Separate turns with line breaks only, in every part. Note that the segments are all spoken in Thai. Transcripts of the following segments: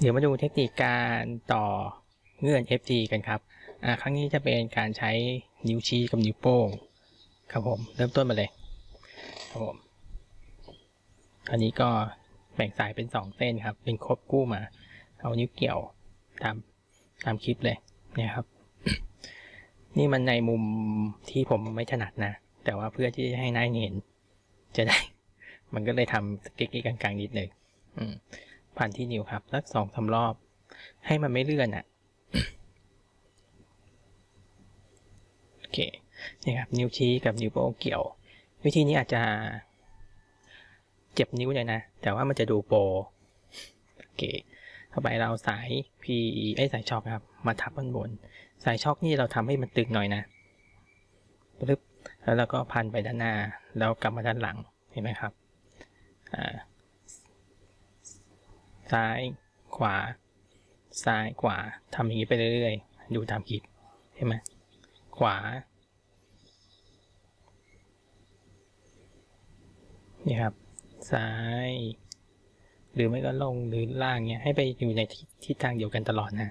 เดี๋ยวมาดูเทคนิคการต่อเงื่อน FT กันครับ ครั้งนี้จะเป็นการใช้นิ้วชี้กับนิ้วโป้งครับผม เริ่มต้นมาเลยครับผมอันนี้ก็แบ่งสายเป็นสองเส้นครับ เป็นครบกู้มา เอานิ้วเกี่ยวตามตามคลิปเลยเนี่ยครับ นี่มันในมุมที่ผมไม่ถนัดนะ แต่ว่าเพื่อที่จะให้นายเห็น จะได้ มันก็เลยทำเก๊กๆกลางๆนิดหนึ่งอืม ผ่านที่นิ้วครับสักสองสารอบ ให้มันไม่เลื่อนอะ่ะโอเคนี่ครับนิ้วชี้กับนิ้วโป้งเกี่ยว วิธีนี้อาจจะเจ็บนิ้วหน่อยนะ แต่ว่ามันจะดูโปรโอเคต่อไปเราสาย PE ไอ้สายช็อคครับ มาทับบนบน สายช็อคนี่เราทำให้มันตึงหน่อยนะปึ๊บแล้วเราก็พันไปด้านหน้า แล้วกลับมาด้านหลัง เห็นไหมครับ อ่า ซ้ายขวา ซ้ายขวาทำอย่างนี้ไปเรื่อยๆ ดูตามคลิปเห็นไหมขวา นี่ครับ ซ้าย หรือไม่ก็ลงหรือล่างเนี่ยให้ไปอยู่ในทิศทางเดียวกันตลอดนะ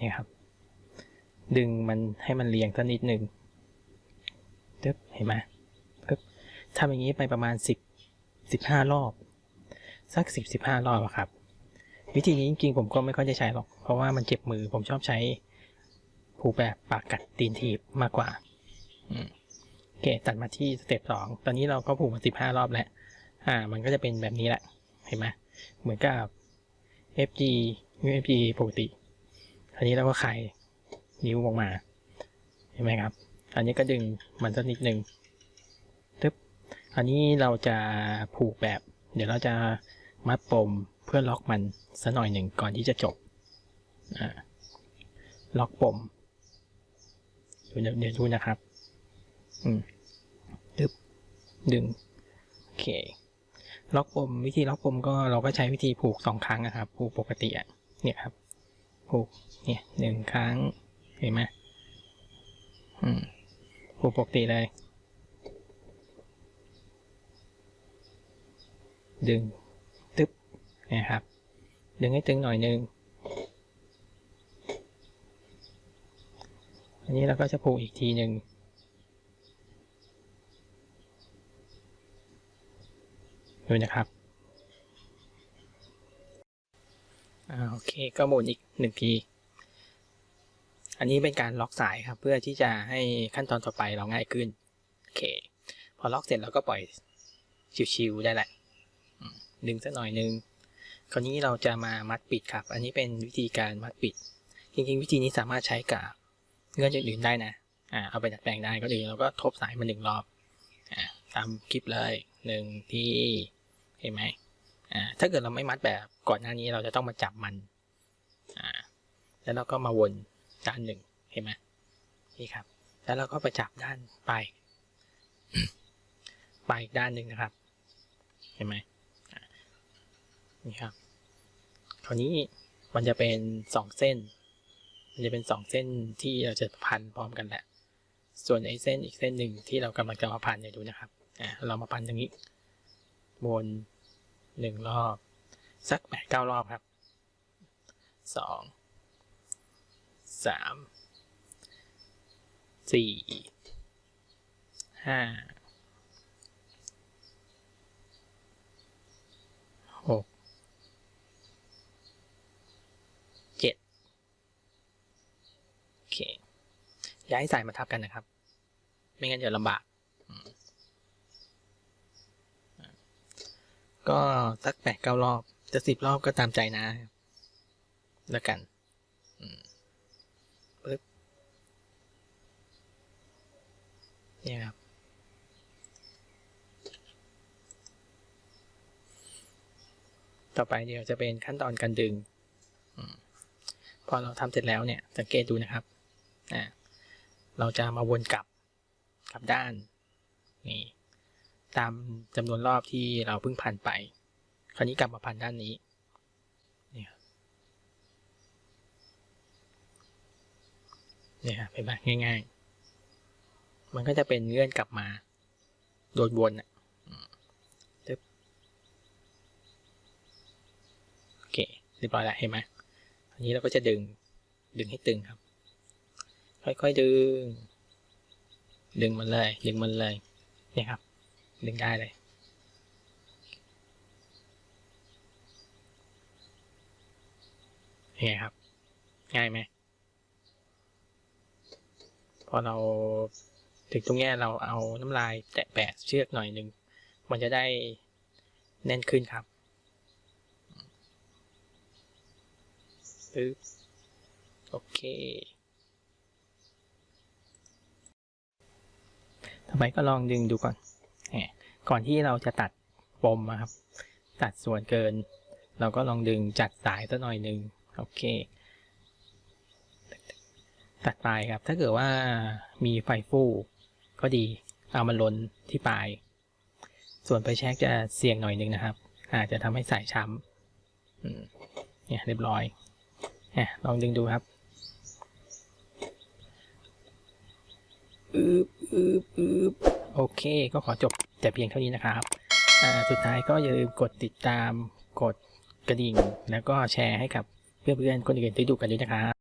นี่ครับ ดึงมันให้มันเรียงสักนิดหนึ่งตึ๊บเห็นไหมทำอย่างนี้ไปประมาณสิบสิบห้ารอบ สักสิบสิบห้ารอบครับ วิธีนี้จริงๆผมก็ไม่ค่อยจะใช้หรอก เพราะว่ามันเจ็บมือผมชอบใช้ผูกแบบปากกัดตีนถีบมากกว่าโอเคตัดมาที่สเต็ปสองตอนนี้เราก็ผูกมาสิบห้ารอบแล้ว อ่า มันก็จะเป็นแบบนี้แหละ เห็นไหมเหมือนกับ FG UFG ปกติอันนี้เราก็คลายนิ้วออกมา เห็นไหมครับ อันนี้ก็ดึงมันสักนิดหนึ่งตึ๊บ อันนี้เราจะผูกแบบ เดี๋ยวเราจะ มัดปมเพื่อล็อกมันสักหน่อยหนึ่งก่อนที่จะจบล็อกปมเดี๋ยวเดี๋ยวดูนะครับ อืมตึ๊บดึง โอเค ล็อกปมวิธีล็อกปมก็เราก็ใช้วิธีผูกสองครั้งนะครับ ผูกปกติอะเนี่ยครับ ผูก เนี่ยหนึ่งครั้ง เห็นไหมอืมผูกปกติเลย ดึง นี่ยครับ ดึงให้ตึงหน่อยนึง อันนี้เราก็จะผูกอีกทีหนึ่งดูนะครับอ่าโอเคก็หมุนอีกหนึ่งที อันนี้เป็นการล็อกสายครับ เพื่อที่จะให้ขั้นตอนต่อไปเราง่ายขึ้น โอเค พอล็อกเสร็จเราก็ปล่อยชิวๆได้แหละ ดึงสักหน่อยนึง คราวนี้เราจะมามัดปิดครับ อันนี้เป็นวิธีการมัดปิด จริงๆ วิธีนี้สามารถใช้กับเงื่อนอื่นได้นะอ่าเอาไปดัดแปลงได้ก็ดีเราก็ทบสายมาหนึ่งรอบอ่าตามคลิปเลยหนึ่งที่เห็นไหมอ่าถ้าเกิดเราไม่มัดแบบก่อนหน้านี้เราจะต้องมาจับมันอ่าแล้วเราก็มาวนด้านหนึ่งเห็นไหมนี่ครับ แล้วเราก็ไปจับด้านปลายปลายอีกด้านหนึ่งนะครับ เห็นไหมนี่ครับ ราวนี้มันจะเป็นสองเส้น มันจะเป็นสองเส้นที่เราจะพันพร้อมกันแหละ ส่วนไอ้เส้นอีกเส้นหนึ่งที่เรากำลังจะมาพันเนี่ยดูนะครับ อ่าเรามาพันตรงนี้วนหนึ่งรอบ สักแปดเก้ารอบครับสองสามสี่ห้า หก เจ็ด โอเค ย้ายสายมาทับกันนะครับ ไม่งั้นเดี๋ยวลำบาก ก็สักแปดเก้ารอบ จะสิบรอบก็ตามใจนะ แล้วกันปึ๊บนี่ครับต่อไปเดี๋ยวจะเป็นขั้นตอนการดึง พอเราทำเสร็จแล้วเนี่ย สังเกตดูนะครับ เราจะมาวนกลับกลับด้านนี่ตามจำนวนรอบที่เราเพิ่งพันไป คราวนี้กลับมาพันด้านนี้นี่ครับนี่ครับเห็นไหมง่ายๆ มันก็จะเป็นเงื่อนกลับมา โดยวนอะโอเคเรียบร้อยแล้วเห็นไหมอันนี้เราก็จะดึงดึงให้ตึงครับ ค่อยๆดึง ดึงมันเลย ดึงมันเลยนี่ครับ ดึงได้เลยยังไงครับ ง่ายไหม พอเราถึงตรงนี้เราเอาน้ำลายแตะแปะเชือกหน่อยหนึ่ง มันจะได้แน่นขึ้นครับปึ๊บโอเค ทำไมก็ลองดึงดูก่อน ก่อนที่เราจะตัดปมอะครับ ตัดส่วนเกิน เราก็ลองดึงจัดสายสักหน่อยหนึ่งโอเค ตัดปลายครับ ถ้าเกิดว่ามีไฟฟูก็ดี เอามาลนที่ปลาย ส่วนไฟแช็กจะเสี่ยงหน่อยหนึงนะครับ อาจจะทำให้สายช้ำเนี่ยเรียบร้อยเนี่ยลองดึงดูครับ อืบอืบอืบโอเค ก็ขอจบแต่เพียงเท่านี้นะครับ อ่า สุดท้ายก็อย่าลืมกดติดตาม กดกระดิ่ง แล้วก็แชร์ให้กับเพื่อนๆคนอื่นได้ดูกันด้วยนะครับ